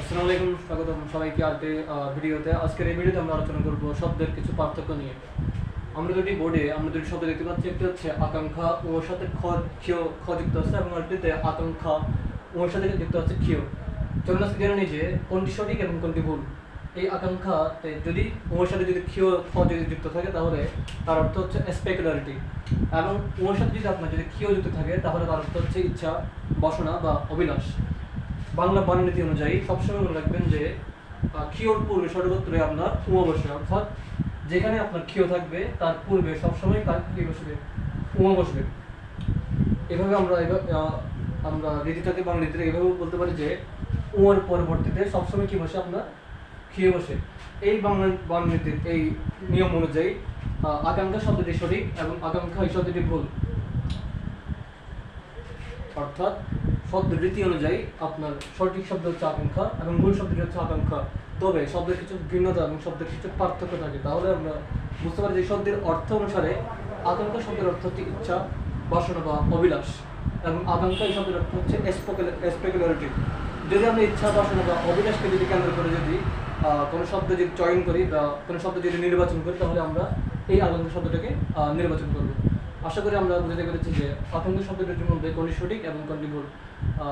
আসসালামু আলাইকুম, স্বাগতম সবাইকে আজকে ভিডিওতে। আজকের এই ভিডিওতে আমরা আলোচনা করব শব্দের কিছু পার্থক্য নিয়ে। আমরা দুটি বোর্ডে আমরা দুটি শব্দ দেখতে পাচ্ছি। একটি হচ্ছে আকাঙ্ক্ষা ওর সাথে খ ক্ষিয় খ যুক্ত আছে। এবং আরেকটিতে আকাঙ্ক্ষা ওর সাথে যুক্ত আছে, ক্ষিয়। চলুন আজকে জেনে নিই যে কোনটি সঠিক এবং কোনটি ভুল। এই আকাঙ্ক্ষাতে যদি ওর সাথে যদি ক্ষিয়, খ যদি যুক্ত থাকে, তাহলে তার অর্থ হচ্ছে স্পেকুলারিটি এবং ওর সাথে যদি আপনার যদি ক্ষিয় যুক্ত থাকে, তাহলে তার অর্থ হচ্ছে ইচ্ছা, বাসনা বা অভিলাষ। বাংলা বাণীতি অনুযায়ী সবসময় মনে রাখবেন যে ক্ষিয়র পূর্বে সর্বত্রে আপনার উমা অর্থাৎ যেখানে আপনার ক্ষীয় থাকবে, তার পূর্বে সবসময় কার কি বসবে? উমা বসবে। এভাবে আমরা আমরা রীতিটাকে বাংলা রীতিতে এভাবে বলতে পারি যে, উমার পরবর্তীতে সবসময় কি বসে আপনার? ক্ষীয় বসে। এই বাংলা বাণীতির এই নিয়ম অনুযায়ী আকাঙ্ক্ষা শব্দটি সঠিক এবং আকাঙ্ক্ষা এই শব্দটি ভুল। অর্থাৎ শব্দ রীতি অনুযায়ী আপনার সঠিক শব্দ হচ্ছে আকাঙ্ক্ষা এবং মূল শব্দটি হচ্ছে আকাঙ্ক্ষা। তবে শব্দের কিছু ভিন্নতা এবং শব্দের কিছু পার্থক্য থাকে। তাহলে আমরা বুঝতে পারি যে শব্দের অর্থ অনুসারে আকাঙ্ক্ষা শব্দের অর্থ হচ্ছে ইচ্ছা, বাসনা বা অভিলাষ এবং আকাঙ্ক্ষা এই শব্দের অর্থ হচ্ছে স্পেকুলারিটি যদি আমরা ইচ্ছা, বাসনা বা অভিলাষকে যদি কেন্দ্র করে যদি কোনো শব্দ যদি চয়ন করি বা কোনো শব্দ যদি নির্বাচন করি, তাহলে আমরা এই আকাঙ্ক্ষা শব্দটাকে নির্বাচন করব। আশা করি আমরা বুঝতে পেরেছি যে প্রাথমিক শব্দটির মধ্যে কোনটি সঠিক এবং কোনটি ভুল আহ,